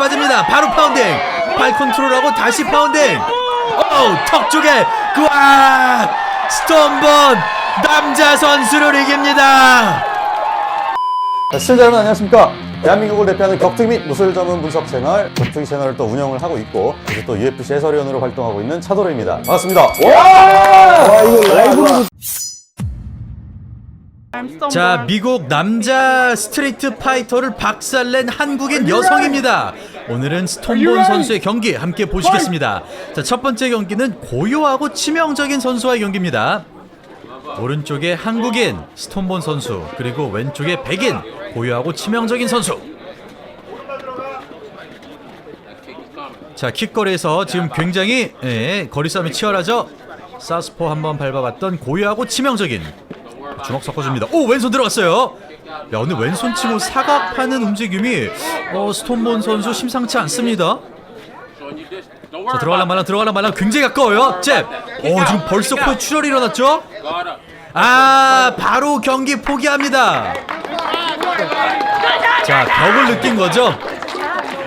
빠집니다. 바로 파운딩. 팔 컨트롤하고 다시 파운딩. 오, 턱 쪽에 그와 스톤본 남자 선수를 이깁니다. 자, 시청자 여러분 안녕하십니까 대한민국을 대표하는 격투기 및 무술 전문 분석 채널 격투기 채널을 또 운영을 하고 있고 그리고 또 UFC 해설위원으로 활동하고 있는 차도로입니다 반갑습니다 와, 이거 라이브로 자, 미국 남자 스트리트 파이터를 박살낸 한국인 여성입니다. 오늘은 스톤본 선수의 경기 함께 보시겠습니다. 자, 첫 번째 경기는 고요하고 치명적인 선수와의 경기입니다. 오른쪽에 한국인 스톤본 선수, 그리고 왼쪽에 백인 고요하고 치명적인 선수. 자, 킥거리에서 지금 굉장히 예, 거리 싸움이 치열하죠. 사스포 한번 밟아봤던 고요하고 치명적인 주먹 섞어줍니다. 오 왼손 들어갔어요. 야 오늘 왼손 치고 사각하는 움직임이 어, 스톤본 선수 심상치 않습니다. 자 들어갈라 말라 들어갈라 말라 굉장히 가까워요. 잽. 어 지금 벌써 코에 출혈이 일어났죠? 아 바로 경기 포기합니다. 자 벽을 느낀 거죠?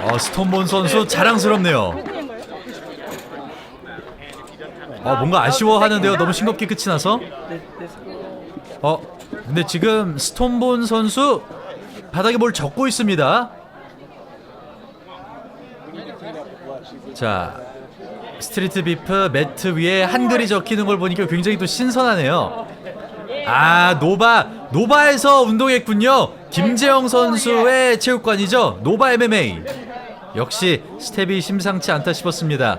어, 스톤본 선수 자랑스럽네요. 어 뭔가 아쉬워하는데요. 너무 싱겁게 끝이 나서. 어, 근데 지금 스톤본 선수 바닥에 뭘 적고 있습니다. 자, 스트리트 비프 매트 위에 한글이 적히는 걸 보니까 굉장히 또 신선하네요. 아, 노바, 노바에서 운동했군요. 김재영 선수의 체육관이죠. 노바 MMA. 역시 스텝이 심상치 않다 싶었습니다.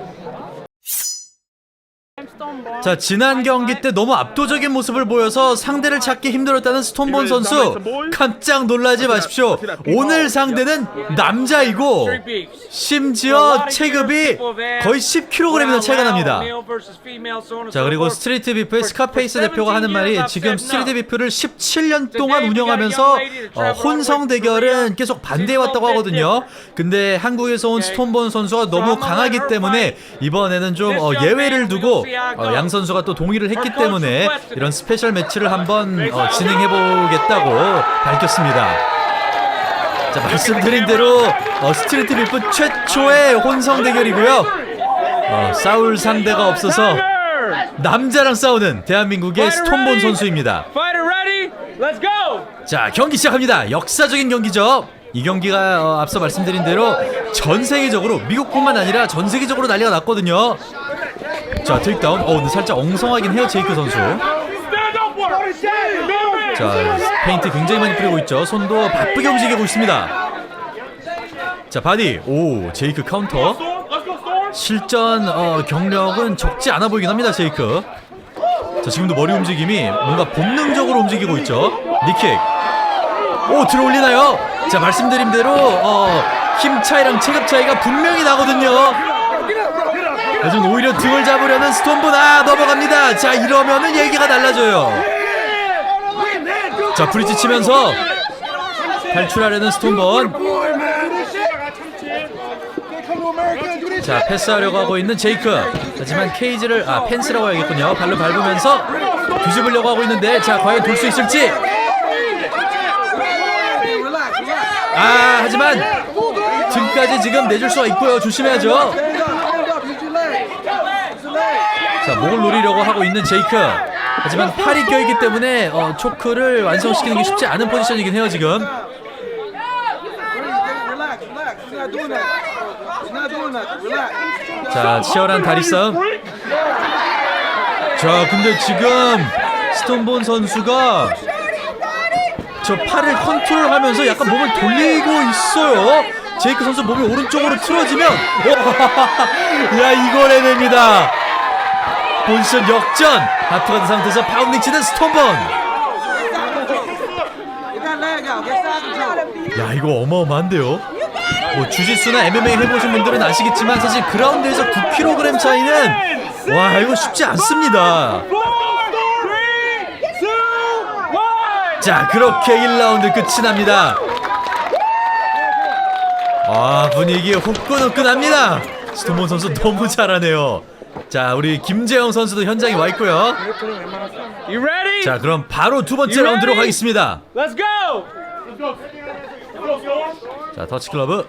자 지난 경기 때 너무 압도적인 모습을 보여서 상대를 찾기 힘들었다는 스톤본 선수. 깜짝 놀라지 마십시오. 오늘 상대는 남자이고 심지어 체급이 거의 10kg이나 차이가 납니다. 자 그리고 스트리트 비프의 스카페이스 대표가 하는 말이 지금 스트리트 비프를 17년 동안 운영하면서 어, 혼성 대결은 계속 반대해왔다고 하거든요. 근데 한국에서 온 스톤본 선수가 너무 강하기 때문에 이번에는 좀 어, 예외를 두고 어, 양 선수가 또 동의를 했기 때문에 이런 스페셜 매치를 한번 어, 진행해 보겠다고 밝혔습니다. 자 말씀드린 대로 어, 스트리트 비프 최초의 혼성 대결이고요. 어, 싸울 상대가 없어서 남자랑 싸우는 대한민국의 스톤본 선수입니다. 자 경기 시작합니다. 역사적인 경기죠. 이 경기가 어, 앞서 말씀드린 대로 전 세계적으로 미국뿐만 아니라 전 세계적으로 난리가 났거든요. 자 테이크다운. 어 근데 살짝 엉성하긴 해요 제이크 선수. 자 페인트 굉장히 많이 뿌리고 있죠. 손도 바쁘게 움직이고 있습니다. 자 바디. 오 제이크 카운터. 실전 어, 경력은 적지 않아 보이긴 합니다 제이크. 자 지금도 머리 움직임이 뭔가 본능적으로 움직이고 있죠. 니킥. 오 들어올리나요? 자 말씀드린 대로 어, 힘 차이랑 체급 차이가 분명히 나거든요. 요즘 오히려 등을 잡으려는 스톤본 아 넘어갑니다. 자 이러면은 얘기가 달라져요. 자 브릿지 치면서 탈출하려는 스톤본. 자 패스하려고 하고 있는 제이크. 하지만 케이지를 아 펜스라고 해야겠군요. 발로 밟으면서 뒤집으려고 하고 있는데 자 과연 돌 수 있을지. 아 하지만 등까지 지금 내줄 수가 있고요. 조심해야죠. 자 목을 노리려고 하고 있는 제이크. 하지만 팔이 껴있기 때문에 어, 초크를 완성시키는 게 쉽지 않은 포지션이긴 해요 지금. 자 치열한 다리 싸움. 자 근데 지금 스톤본 선수가 저 팔을 컨트롤하면서 약간 몸을 돌리고 있어요. 제이크 선수 몸이 오른쪽으로 틀어지면 와, 야 이걸 해냅니다. 본션 역전. 하트가 된 상태에서 파운딩 치는 control. 야 이거 어마어마한데요. 뭐 주짓수나 MMA 해보신 분들은 아시겠지만 사실 그라운드에서 9kg 차이는 와 이거 쉽지 않습니다. 자 그렇게 1라운드 끝이 납니다. 아 분위기 후끈후끈합니다. 스톤본 선수 너무 잘하네요. 자 우리 김재영 선수도 현장에 와 있고요. 자 그럼 바로 두 번째 라운드로 가겠습니다. 자 터치 클러브.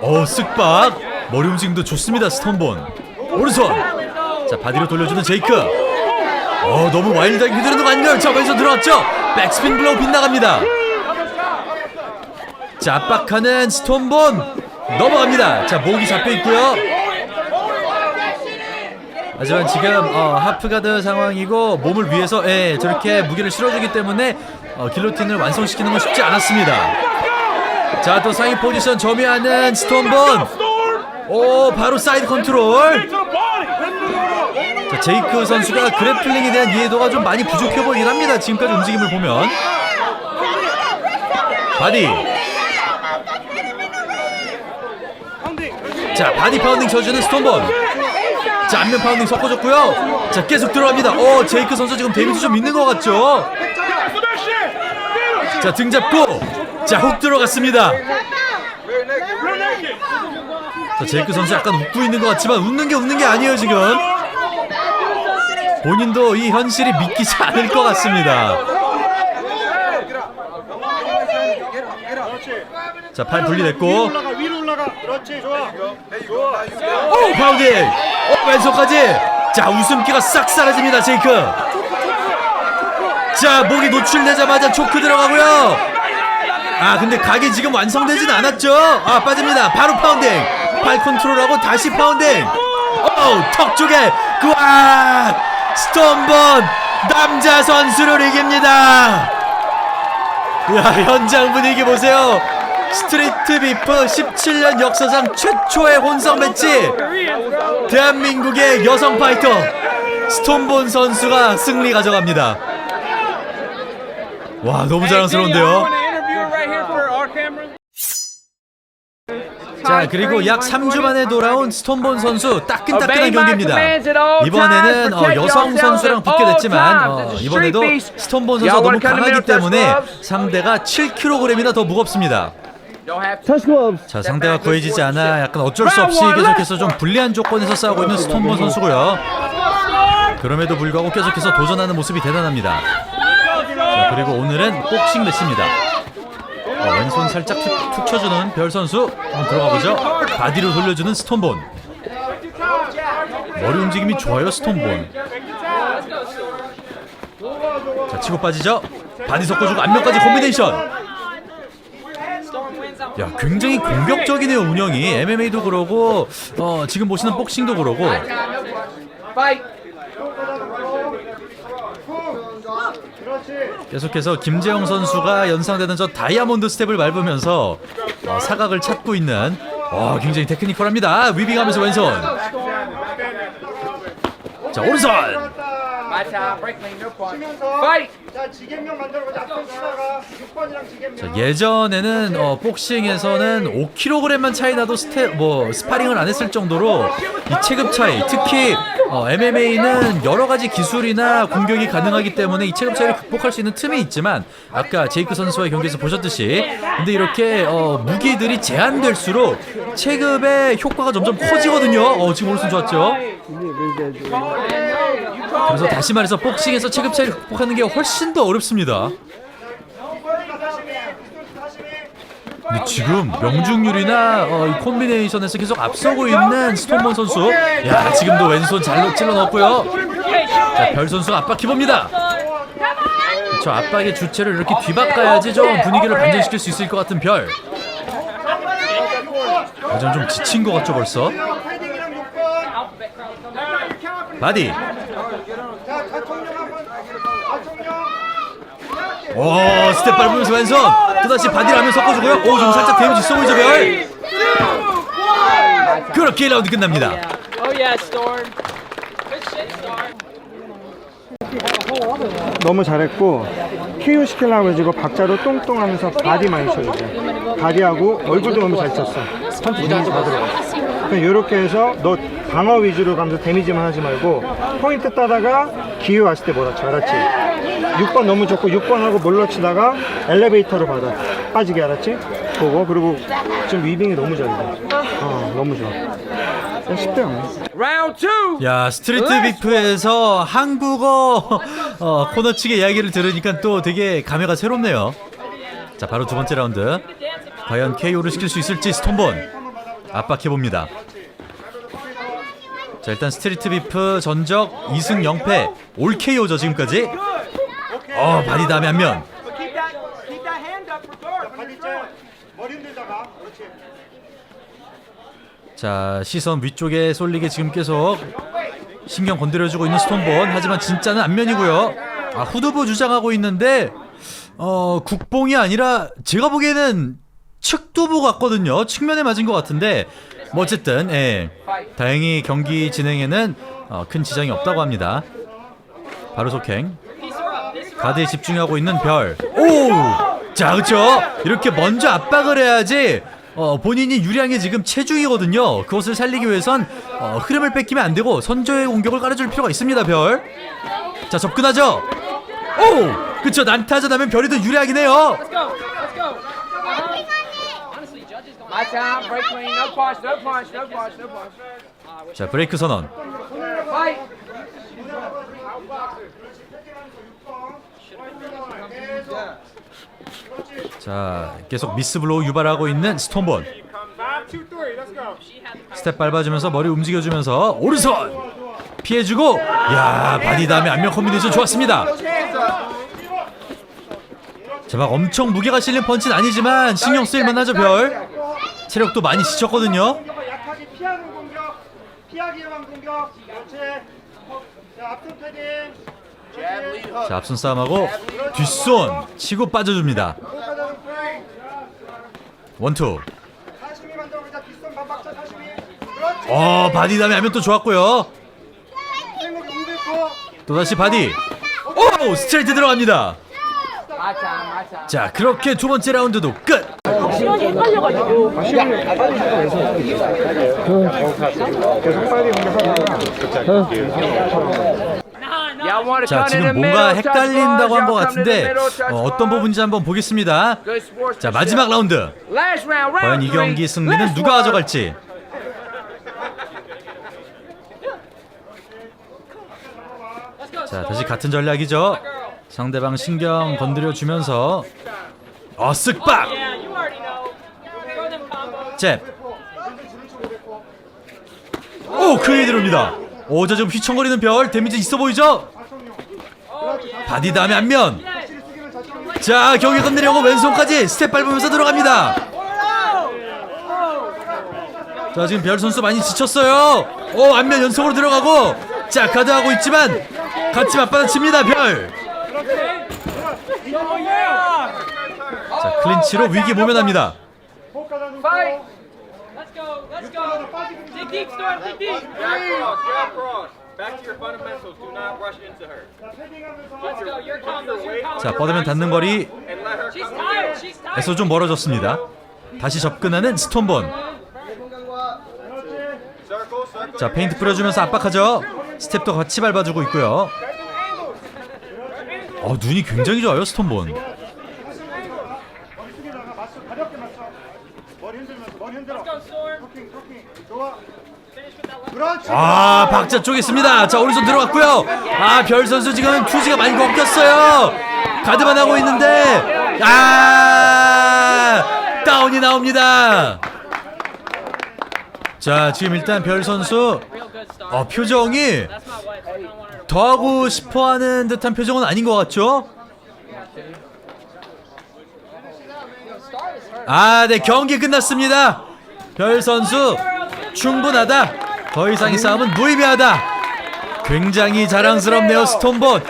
어 쓱박 머리 움직임도 좋습니다 스톤본 오른손 자 바디로 돌려주는 제이크 어 너무 와일드하게 휘두르는 거 아닌가요 자 왼손 들어갔죠 백스핀 블로우 빗나갑니다 자 압박하는 스톤본. 넘어갑니다. 자 목이 잡혀있고요. 하지만 지금 어, 하프가드 상황이고 몸을 위해서 예, 저렇게 무게를 실어주기 때문에 어, 길로틴을 완성시키는 건 쉽지 않았습니다. 자 또 상위 포지션 점유하는 스톤본. 오 바로 사이드 컨트롤. 자, 제이크 선수가 그래플링에 대한 이해도가 좀 많이 부족해 보이긴 합니다. 지금까지 움직임을 보면. 바디 자 바디 파운딩 쳐주는 스톤본 자 안면 파운딩 섞어줬고요 자 계속 들어갑니다 오 제이크 선수 지금 데미지 좀 있는 것 같죠. 자 등 잡고 자 훅 들어갔습니다. 자 제이크 선수 약간 웃고 있는 것 같지만 웃는 게 웃는 게 아니에요 지금 본인도 이 현실이 믿기지 않을 것 같습니다 자 팔 분리됐고. 그렇지 좋아. 오 파운딩. 오 왼손까지. 자 웃음기가 싹 사라집니다 제이크. 자 목이 노출되자마자 초크 들어가고요. 아 근데 각이 지금 완성되진 않았죠? 아 빠집니다. 바로 파운딩. 팔 컨트롤하고 다시 파운딩. 오턱 쪽에 그와 스톤본 남자 선수를 이깁니다. 야 현장 분위기 보세요 스트리트 비프 17년 역사상 최초의 혼성 매치. 대한민국의 여성 파이터 스톤본 선수가 승리 가져갑니다. 와 너무 자랑스러운데요? 자 그리고 약 3주 만에 돌아온 스톤본 선수 따끈따끈한 경기입니다. 이번에는 어, 여성 선수랑 붙게 됐지만 어, 이번에도 스톤본 선수가 너무 강하기 때문에 상대가 7kg이나 더 무겁습니다 자 상대가 구해지지 않아 약간 어쩔 수 없이 계속해서 좀 불리한 조건에서 싸우고 있는 스톤본 선수고요. 그럼에도 불구하고 계속해서 도전하는 모습이 대단합니다. 자 그리고 오늘은 복싱 매치입니다. 어, 왼손 살짝 툭, 툭 쳐주는 별 선수. 한번 들어가 보죠. 바디로 돌려주는 스톤본. 머리 움직임이 좋아요 스톤본. 자 치고 빠지죠. 바디 섞어주고 안면까지 콤비네이션 야 굉장히 공격적이네요 운영이. MMA도 그러고 어, 지금 보시는 복싱도 그러고. 계속해서 김재영 선수가 연상되는 저 다이아몬드 스텝을 밟으면서 어, 사각을 찾고 있는 어, 굉장히 테크니컬합니다. 위빙하면서 왼손. 자 오른손 자, 예전에는 어, 복싱에서는 5kg만 차이 나도 스테 뭐 스파링을 안 했을 정도로 이 체급 차이 특히 어, MMA는 여러 가지 기술이나 공격이 가능하기 때문에 이 체급 차이를 극복할 수 있는 틈이 있지만 아까 제이크 선수와의 경기에서 보셨듯이 근데 이렇게 어, 무기들이 제한될수록 체급의 효과가 점점 커지거든요. 어, 지금 오른손 좋았죠? 그래서 다시 말해서 복싱에서 체급 차이를 극복하는 게 훨씬 더 어렵습니다. 근데 지금 명중률이나 어, 이 콤비네이션에서 계속 앞서고 있는 스톤본 선수. 야 지금도 왼손 잘 찔러 넣었고요. 자별 선수 압박해 봅니다. 저 압박의 주체를 이렇게 뒤바꿔야지 좀 분위기를 반전시킬 수 있을 것 같은 별. 하지만 좀 지친 것 같죠 벌써. 바디. 오 스텝 밟으면서 왼손. 또다시 바디를 하면 섞어주고요. 오 좀 살짝 데미지 있어 보이죠 별 그렇게 1라운드 끝납니다. Oh yeah, Storm. Good shit, Storm. 너무 잘했고 KO 시키려고 해가지고 박자로 똥똥하면서 바디 많이 쳐야 돼 바디하고 얼굴도 너무 잘 쳤어. 펀치 데미지 다 들어가 이렇게 해서 너 방어 위주로 가면서 데미지만 하지 말고 포인트 따다가 기회 왔을 때 몰아쳐 알았지? 6번 너무 좋고 6번하고 몰라치다가 엘리베이터로 받아 빠지게 알았지? 그거 그리고 지금 위빙이 너무 잘돼 어 너무 좋아 그냥 10대 0 Round two. 야 스트리트 비프에서 한국어 어, 코너 측의 이야기를 들으니까 또 되게 감회가 새롭네요 자 바로 두 번째 라운드 과연 KO를 시킬 수 있을지 스톤본 압박해 봅니다. 자 일단 스트리트 비프 전적 2승 0패 올 KO죠 지금까지. 어 바디 다음에 한면. 자 시선 위쪽에 쏠리게 지금 계속 신경 건드려주고 있는 스톤본 하지만 진짜는 안면이고요 아 후두부 주장하고 있는데 어 국뽕이 아니라 제가 보기에는 측두부 같거든요 측면에 맞은 것 같은데 뭐 어쨌든 예 다행히 경기 진행에는 어, 큰 지장이 없다고 합니다 바로 속행 가드에 집중하고 있는 별. 오! 자, 그쵸? 이렇게 먼저 압박을 해야지, 어, 본인이 게 지금 체중이거든요. 그것을 살리기 위해선, 어, 흐름을 뺏기면 안 되고, 선조의 공격을 깔아줄 필요가 있습니다, 별. 자, 접근하죠? 오! 그쵸, 난타전 하면 별이 더 유리하긴 해요. Let's go. Let's go. Uh-huh. Honestly, judges don't. My time. Break clean. No punch. No punch. No punch. No punch. 자, 브레이크 선언. Fight. 자, 계속 미스블로우 유발하고 있는 스톤본. 스텝 밟아주면서 머리 움직여주면서 오른손 피해주고 야 바디 다음에 안면 컨비네이션 좋았습니다 자막 엄청 무게가 실린 펀치는 아니지만 신경 쓸만 하죠 별 체력도 많이 지쳤거든요 약하게 피하는 공격, 피하기 위한 공격. 그렇지. 자, 앞손 패딩. 자 앞손 싸움하고 뒷손 치고 빠져줍니다. 원투 사시미 만들어보자. 뒷손 반박자 사시미. 그렇지. 어 바디 다음에 안면 또 좋았고요 생목이. 또다시 바디 오 스트레이트 들어갑니다. 자 그렇게 두 번째 라운드도 끝 Y'all want to 자 지금? 뭔가 헷갈린다고 한 것 같은데 어, 어떤 bars. 부분인지 한번 보겠습니다. 자 마지막 라운드. 과연 이. 경기 승리는 누가. 가져갈지 자 다시 같은 전략이죠 상대방 신경 건드려 주면서 어 쓱박 Yeah, you already know. Throw them combos. 잽 오 크게 들어옵니다. 오저 지금 휘청거리는 별. 데미지 있어 보이죠? 바디 다음에 안면. 자 경기 끝내려고 왼손까지 스텝 밟으면서 들어갑니다. 자 지금 별 선수 많이 지쳤어요. 오 안면 연속으로 들어가고 자 가드하고 있지만 같이 맞받아칩니다 별 자 클린치로 위기 모면합니다 Fight. Let's go. Let's go. Dig deep, Storm. Dig deep. Back to your fundamentals. Do not rush into her. Let's go. Your combos. Your combos. 자 뻗으면 닿는 거리 And let her She's tired. She's tired. 에서 좀 멀어졌습니다 다시 접근하는 스톤본 circle, circle. 자 페인트 뿌려주면서 압박하죠 스텝도 같이 밟아주고 있고요 어 눈이 굉장히 좋아요 스톤본 머리 숙이다가 맞춰. 가볍게 맞춰. 머리 흔들면서 머리 흔들어. Let's go, Storm. 토킹, 토킹. 좋 아. 박자 쪼갰습니다 자 오른손 들어갔고요 아 별 선수 지금 투지가 많이 꺾였어요 가드만 하고 있는데 아 다운이 나옵니다 자 지금 일단 별 선수. 어 표정이. 더 하고 싶어하는 듯한 표정은 아닌 것 같죠? 아, 네 경기 끝났습니다. 별 선수 충분하다. 더 이상의 싸움은 무의미하다. 굉장히 자랑스럽네요, 스톤본.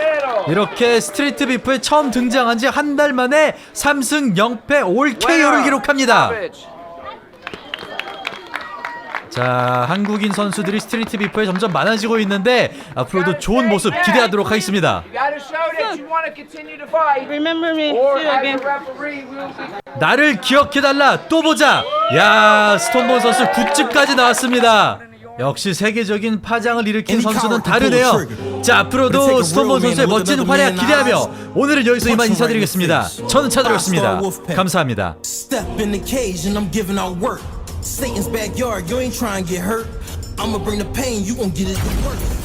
이렇게 스트리트 비프에 처음 등장한 지 한 달 만에 3승 0패 올 KO를 기록합니다. 자, 한국인 선수들이 스트리트 비프에 점점 많아지고 있는데 앞으로도 좋은 모습 기대하도록 하겠습니다. 나를 기억해달라 또 보자 야 스톤본 선수 굿즈까지 나왔습니다 역시 세계적인 파장을 일으킨 선수는 다르네요 자 앞으로도 스톤본 선수의 멋진 활약 기대하며 오늘은 여기서 이만 인사드리겠습니다 저는 차드렸습니다 감사합니다 the. Satan's backyard, you ain't trying to get hurt. I'ma bring the pain, you gon' get it to work.